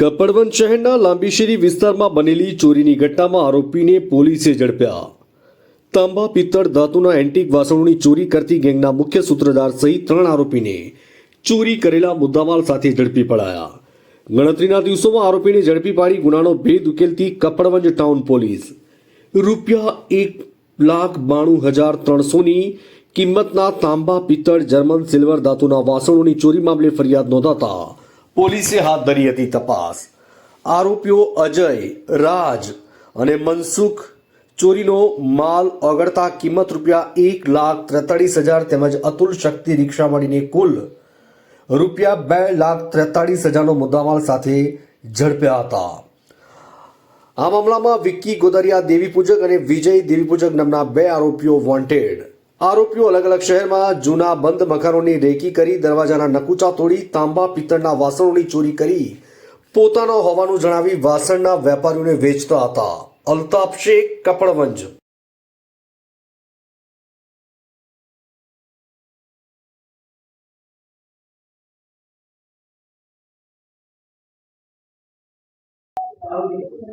કપડવંત શહેરના લાંબીશેરી વિસ્તારમાં બનેલી ચોરીની ઘટનામાં આરોપીને પોલીસે ઝડપ્યા. તાંબા, પિત્તળ, ધાતુના એન્ટિક વાસણોની ચોરી કરતી ગેંગના મુખ્ય સૂત્રધાર સહિત ત્રણ આરોપીને ચોરી કરેલા મુદ્દામાલ સાથે ઝડપી પડાયા. ગણતરીના દિવસોમાં આરોપીને ઝડપી પાડી ગુનાનો ભેદ ઉકેલતી કપડવંજ ટાઉન પોલીસ. રૂપિયા એક લાખ બાણું હજાર ત્રણસોની કિંમતના તાંબા, પિત્તળ, જર્મન સિલ્વર ધાતુના વાસણોની ચોરી મામલે ફરિયાદ નોંધાતા પોલીસે હાથ ધરી હતી તપાસ. આરોપીઓ અજય, રાજ અને મનસુખ ચોરીનો માલ ઓગળતા કિંમત રૂપિયા એક લાખ ત્રેતાળીસ હજાર તેમજ અતુલ શક્તિ રિક્ષા મળીને કુલ રૂપિયા બે લાખ ત્રેતાળીસ હજારનો મુદ્દામાલ સાથે ઝડપ્યા હતા. આ મામલામાં વિક્કી ગોદરિયા દેવી પૂજક અને વિજય દેવી પૂજક નામના બે આરોપીઓ વોન્ટેડ આરોપીઓ અલગ અલગ શહેરમાં જૂના બંધ મકાનોની રેકી કરી, દરવાજાના નકુચા તોડી, તાંબા પિત્તળના વાસણોની ચોરી કરી. પોતાનો હોવાનું જણાવી વાસણના વેપારીઓને વેચતા હતા. અલ્તાફ શેખ, કપડવંજ.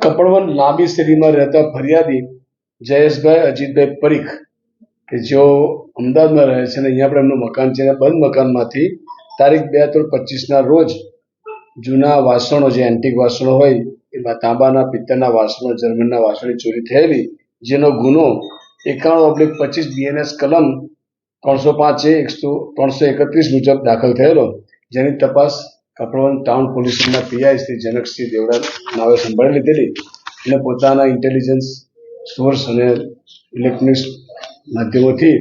કપડવન લાંબી શેરીમાં રહેતા ફરિયાદી જયેશભાઈ અજીતભાઈ પરીખ કે જેઓ અમદાવાદમાં રહે છે અને અહીંયા પણ એમનું મકાન છે બંધ મકાનમાંથી તારીખ બે ત્રણ પચીસના રોજ જૂના વાસણો જે એન્ટિક વાસણો હોય, એમાં તાંબાના, પિત્તળના વાસણો, જર્મનના વાસણની ચોરી થયેલી, જેનો ગુનો એકાણું ઓબ્લિક પચીસ બીએનએસ કલમ ત્રણસો પાંચ એ એકસો ત્રણસો એકત્રીસ મુજબ દાખલ થયેલો, જેની તપાસ કપડવન ટાઉન પોલીસના પીઆઈ શ્રી જનકસિંહ દેવડા નાવે સંભાળી લીધેલી. અને પોતાના ઇન્ટેલિજન્સ સોર્સ અને ઇલેક્ટ્રોનિક્સ માધ્યમોથી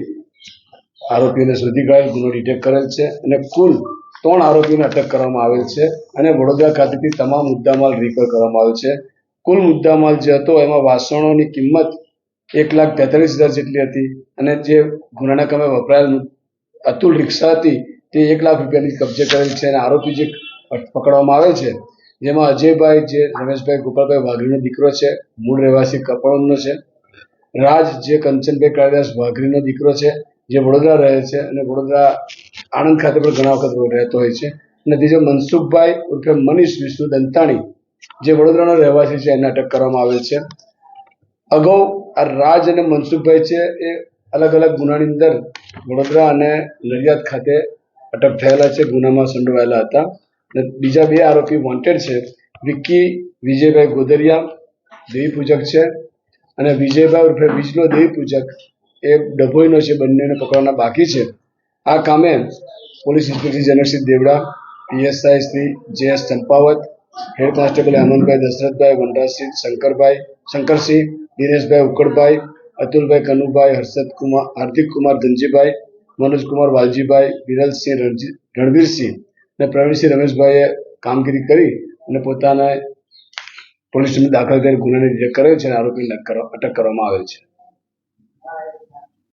આરોપીઓને શોધી કાઢી ગુનો ડિટેક્ટ કરેલ છે અને કુલ ત્રણ આરોપીઓને અટક કરવામાં આવેલ છે અને વડોદરા ખાતેથી તમામ મુદ્દામાલ રિકવર કરવામાં આવ્યો છે. કુલ મુદ્દામાલ જે હતો એમાં વાસણોની કિંમત એક લાખ તેતાલીસ હજાર જેટલી હતી અને જે ગુનાના કામે વપરાયેલ અતુલ રિક્ષા હતી તે એક લાખ રૂપિયાની કબજે કરેલ છે અને આરોપી જે પકડવામાં આવે છે જેમાં અજયભાઈ, જે રમેશભાઈ, ગોપાલભાઈ વાઘરીનો દીકરો છે, મૂળ રહેવાસી કપડવનનો છે. રાજ જે કંચનભાઈ કાળીદાસ વાઘરીનો દીકરો છે, જે વડોદરા રહે છે અને વડોદરા આણંદ ખાતે પણ ઘણા વખત રહેતો હોય છે. અને બીજો મનસુખભાઈ ઉર્ફે મનીષ વિષ્ણુ દંતાણી, જે વડોદરાનો રહેવાસી છે, એને અટક કરવામાં આવેલ છે. અગાઉ આ રાજ અને મનસુખભાઈ છે, એ અલગ અલગ ગુનાની અંદર વડોદરા અને નડિયાદ ખાતે અટક થયેલા છે, ગુનામાં સંડોવાયેલા હતા. અને બીજા બે આરોપી વોન્ટેડ છે, વિક્કી વિજયભાઈ ગોદરિયા, દેવી પૂજક છે અને વિજયભાઈ ઉર્ફે વિજનો દેવી પૂજક એ ડભોઈનો છે, બંનેને પકડવાના બાકી છે. આ કામે police inspector Janaksinh Devda, PSI Shri J S Champavat, head constable Hemantbhai Dashrathbhai, Vanrajsinh Shankarbhai, Shankarsinh Dineshbhai Ukadbhai Atulbhai Kanubhai Harshad Kumar Hardik Kumar Dhanjibhai, Manojkumar Valjibhai, Viralsinh Ranji, Ranvirsinh અને પ્રવીણસિંહ રમેશભાઈએ કામગીરી કરી અને પોતાના પોલીસ સ્ટેશન દાખલ કરી ગુનાની કરેલ છે અને આરોપીને અટક કરવામાં આવેલ છે.